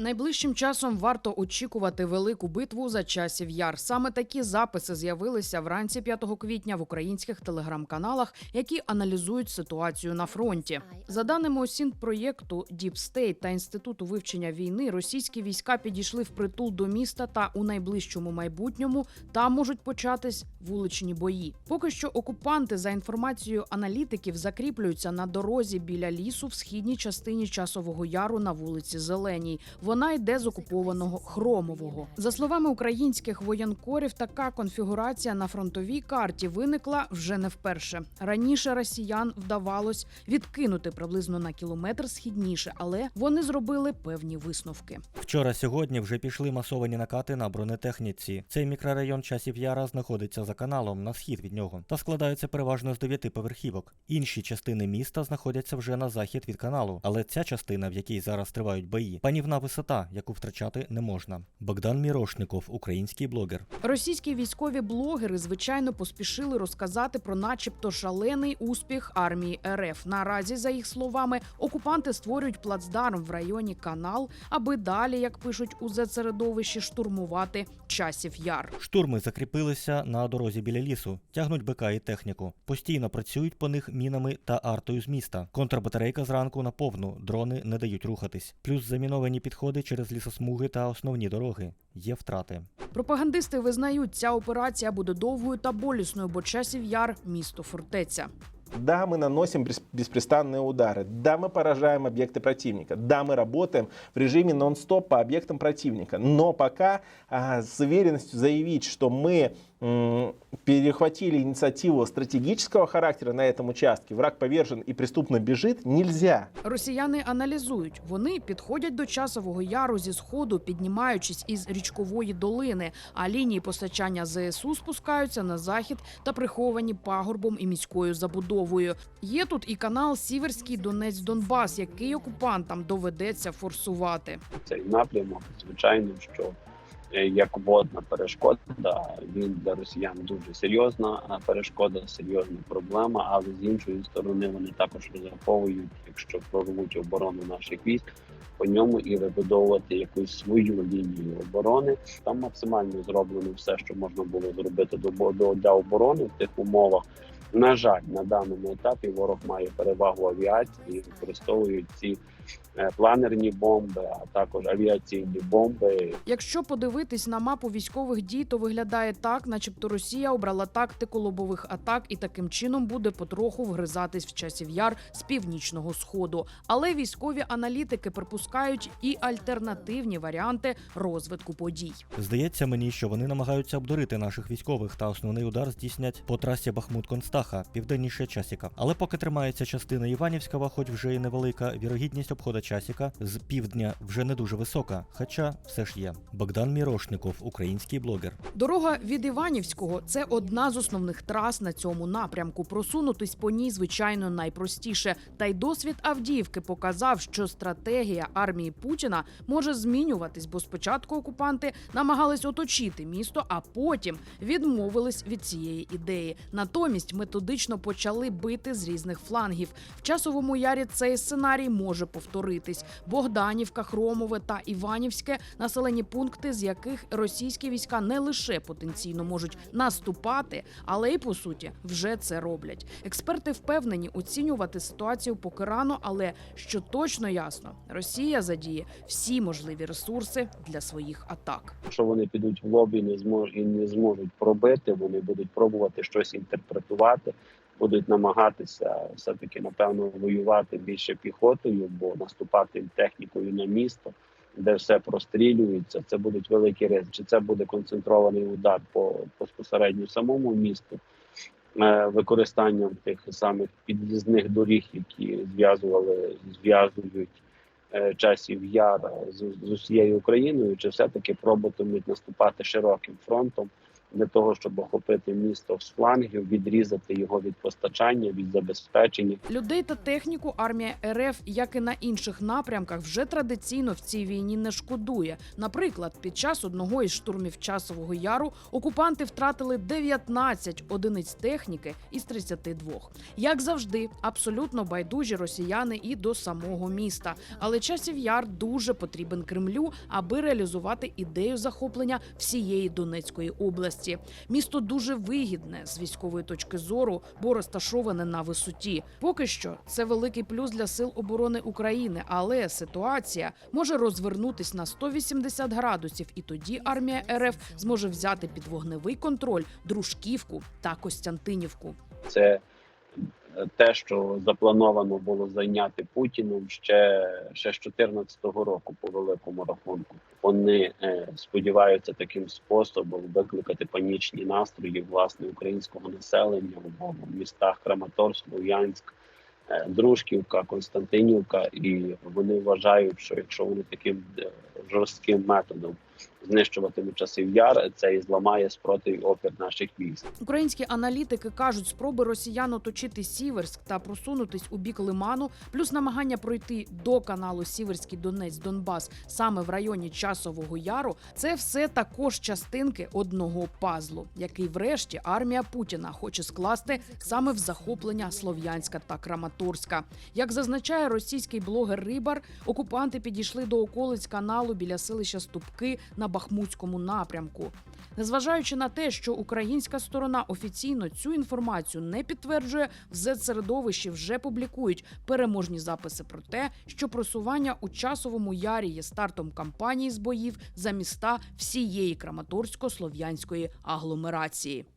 Найближчим часом варто очікувати велику битву за часів яр. Саме такі записи з'явилися вранці 5 квітня в українських телеграм-каналах, які аналізують ситуацію на фронті. За даними осін проєкту Deep State та інституту вивчення війни, російські війська підійшли впритул до міста та у найближчому майбутньому там можуть початись вуличні бої. Поки що окупанти, за інформацією аналітиків, закріплюються на дорозі біля лісу в східній частині часового яру на вулиці Зеленій. Вона йде з окупованого хромового. За словами українських воєнкорів, така конфігурація на фронтовій карті виникла вже не вперше. Раніше росіян вдавалось відкинути приблизно на кілометр східніше, але вони зробили певні висновки. Вчора сьогодні вже пішли масовані накати на бронетехніці. Цей мікрорайон часів Яра знаходиться за каналом на схід від нього та складається переважно з дев'яти поверхівок. Інші частини міста знаходяться вже на захід від каналу, але ця частина, в якій зараз тривають бої, панівна висота, яку втрачати не можна. Богдан Мірошников, український блогер. Російські військові блогери звичайно поспішили розказати про, начебто, шалений успіх армії РФ. Наразі, за їх словами, окупанти створюють плацдарм в районі канал, аби далі, як пишуть у зет-середовищі, штурмувати часів яр. Штурми закріпилися на дорозі біля лісу, тягнуть БК і техніку. Постійно працюють по них мінами та артою з міста. Контрбатарейка зранку на повну, дрони не дають рухатись. Плюс заміновані підходи через лісосмуги та основні дороги. Є втрати. Пропагандисти визнають, ця операція буде довгою та болісною, бо часів яр місто фортеця. Да, мы наносим бес- беспрестанные удары. Да, мы поражаем объекты противника. Да, мы работаем в режиме нон-стоп по объектам противника. Но пока а, с уверенностью заявить, что мы м, перехватили инициативу стратегического характера на этом участке, враг повержен и преступно бежит, нельзя. Росіяни аналізують. Вони підходять до часового яру зі сходу, піднімаючись із річкової долини. А лінії постачання ЗСУ спускаються на захід та приховані пагорбом і міською забудовою. Є тут і канал Сіверський Донець Донбас, який окупантам доведеться форсувати. цей напрямок. Звичайно, що як водна перешкода, він для росіян дуже серйозна перешкода, серйозна проблема. Але з іншої сторони вони також розраховують, якщо прорвуть оборону наших військ. По ньому і вибудовувати якусь свою лінію оборони. Там максимально зроблено все, що можна було зробити до, до для оборони в тих умовах. На жаль, на даному етапі ворог має перевагу авіації використовують ці е, планерні бомби, а також авіаційні бомби. Якщо подивитись на мапу військових дій, то виглядає так, начебто Росія обрала тактику лобових атак і таким чином буде потроху вгризатись в часів яр з північного сходу. Але військові аналітики припускають і альтернативні варіанти розвитку подій. Здається мені, що вони намагаються обдурити наших військових та основний удар здійснять по трасі Бахмут-Констаха, південніше Часіка. Але поки тримається частина Іванівського, хоч вже і невелика, вірогідність обходу Часіка з півдня вже не дуже висока, хоча все ж є. Богдан Мірошников, український блогер. Дорога від Іванівського це одна з основних трас на цьому напрямку. Просунутись по ній, звичайно, найпростіше. Та й досвід Авдіївки показав, що стратегія армії Путіна може змінюватись, бо спочатку окупанти намагались оточити місто, а потім відмовились від цієї ідеї. Натомість методично почали бити з різних флангів. В часовому ярі цей сценарій може повторитись. Богданівка, Хромове та Іванівське населені пункти, з яких російські війська не лише потенційно можуть наступати, але й по суті вже це роблять. Експерти впевнені оцінювати ситуацію поки рано, але що точно ясно, Росія задіє всі можливі ресурси для своїх атак. Якщо вони підуть в лобі, не зможуть не зможуть пробити, вони будуть пробувати щось інтерпретувати, будуть намагатися все таки напевно воювати більше піхотою, бо наступати технікою на місто. Де все прострілюється, це будуть великі ризики. Чи це буде концентрований удар по безпосередньо самому місту, е, використанням тих самих під'їзних доріг, які зв'язували, зв'язують е, часів яра з, з усією Україною, чи все-таки пробуватимуть наступати широким фронтом для того, щоб охопити місто з флангів, відрізати його від постачання, від забезпечення. Людей та техніку армія РФ, як і на інших напрямках, вже традиційно в цій війні не шкодує. Наприклад, під час одного із штурмів часового яру окупанти втратили 19 одиниць техніки із 32. Як завжди, абсолютно байдужі росіяни і до самого міста. Але часів яр дуже потрібен Кремлю, аби реалізувати ідею захоплення всієї Донецької області. Місто дуже вигідне з військової точки зору, бо розташоване на висоті. Поки що це великий плюс для сил оборони України, але ситуація може розвернутись на 180 градусів, і тоді армія РФ зможе взяти під вогневий контроль Дружківку та Костянтинівку. Це те, що заплановано було зайняти Путіном ще, з 2014 року по великому рахунку. Вони е, сподіваються таким способом викликати панічні настрої власне українського населення в містах Краматорськ, Слов'янськ, е, Дружківка, Константинівка, і вони вважають, що якщо вони таким е, жорстким методом знищуватимуть часів яр, це і зламає спротив опір наших військ. Українські аналітики кажуть, спроби росіян оточити Сіверськ та просунутись у бік Лиману, плюс намагання пройти до каналу Сіверський Донець Донбас саме в районі Часового Яру. Це все також частинки одного пазлу, який, врешті, армія Путіна хоче скласти саме в захоплення Слов'янська та Краматорська. Як зазначає російський блогер Рибар, окупанти підійшли до околиць каналу біля селища Ступки на Бахмутському напрямку. Незважаючи на те, що українська сторона офіційно цю інформацію не підтверджує, в Z-середовищі вже публікують переможні записи про те, що просування у часовому ярі є стартом кампанії з боїв за міста всієї Краматорсько-слов'янської агломерації.